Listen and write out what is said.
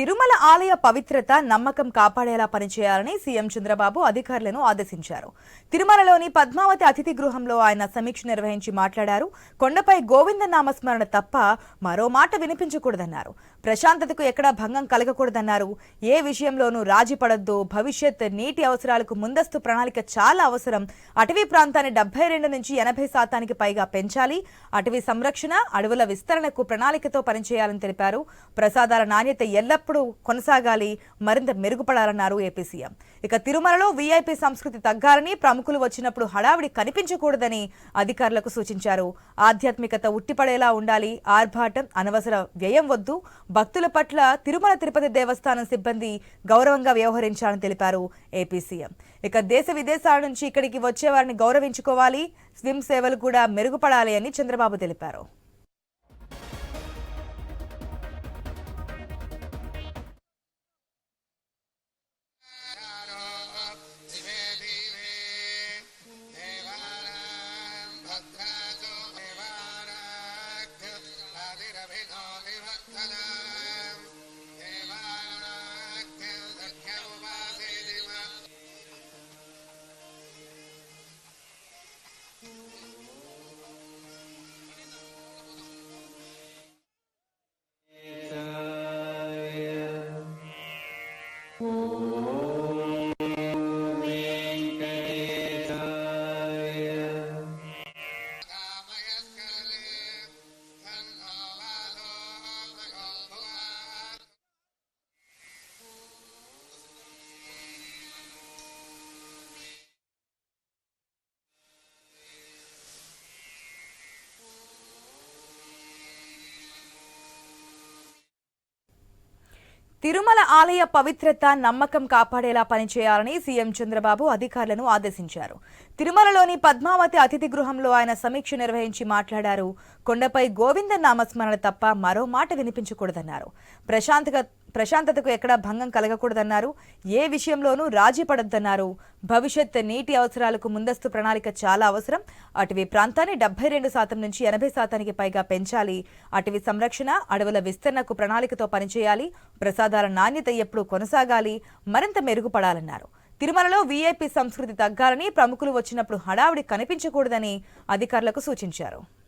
తిరుమల ఆలయ పవిత్రత నమ్మకం కాపాడేలా పనిచేయాలని సీఎం చంద్రబాబు అధికారులను ఆదేశించారు. తిరుమలలోని పద్మావతి అతిథి గృహంలో ఆయన సమీక్ష నిర్వహించి మాట్లాడారు. కొండపై గోవింద నామస్మరణ తప్ప మరో మాట వినిపించకూడదన్నారు. ప్రశాంతతకు ఎక్కడా భంగం కలగకూడదన్నారు. ఏ విషయంలోనూ రాజీ పడద్దు. భవిష్యత్ నీటి అవసరాలకు ముందస్తు ప్రణాళిక చాలా అవసరం. అటవీ ప్రాంతాన్ని డెబ్బై రెండు నుంచి ఎనభై శాతానికి పైగా పెంచాలి. అటవీ సంరక్షణ అడవుల విస్తరణకు ప్రణాళికతో పనిచేయాలని తెలిపారు. ప్రసాదాల నాణ్యత ఎల్లప్పుడూ కొనసాగాలి మరింత మెరుగుపడాలన్నారు ఏపీ సీఎం. ఇక తిరుమలలో వీఐపీ సంస్కృతి తగ్గాలని ప్రముఖులు వచ్చినప్పుడు హడావిడి కనిపించకూడదని అధికారులకు సూచించారు. ఆధ్యాత్మికత ఉట్టిపడేలా ఉండాలి ఆర్భాటం అనవసర వ్యయం వద్దు భక్తుల పట్ల తిరుమల తిరుపతి దేవస్థానం సిబ్బంది గౌరవంగా వ్యవహరించాలని తెలిపారు ఏపీ సీఎం. ఇక దేశ విదేశాల నుంచి ఇక్కడికి వచ్చే వారిని గౌరవించుకోవాలి స్విమ్ సేవలు కూడా మెరుగుపడాలి అని చంద్రబాబు తెలిపారు. Oh. తిరుమల ఆలయ పవిత్రత నమ్మకం కాపాడేలా పనిచేయాలని సీఎం చంద్రబాబు అధికారులను ఆదేశించారు. తిరుమలలోని పద్మావతి అతిథి గృహంలో ఆయన సమీక్ష నిర్వహించి మాట్లాడారు. కొండపై గోవింద నామస్మరణ తప్ప మరో మాట వినిపించకూడదన్నారు. ప్రశాంతత ప్రశాంతతకు ఎక్కడా భంగం కలగకూడదన్నారు. ఏ విషయంలోనూ రాజీ పడొద్దన్నారు. భవిష్యత్ నీటి అవసరాలకు ముందస్తు ప్రణాళిక చాలా అవసరం. అటవీ ప్రాంతాన్ని డెబ్బై రెండు శాతం నుంచి ఎనభై శాతానికి పైగా పెంచాలి. అటవీ సంరక్షణ అడవుల విస్తరణకు ప్రణాళికతో పనిచేయాలి. ప్రసాదాల నాణ్యత ఎప్పుడూ కొనసాగాలి. మరింత మెరుగుపడాలన్నారు. తిరుమలలో వీఐపీ సంస్కృతి తగ్గాలని ప్రముఖులు వచ్చినప్పుడు హడావుడి కనిపించకూడదని అధికారులకు సూచించారు.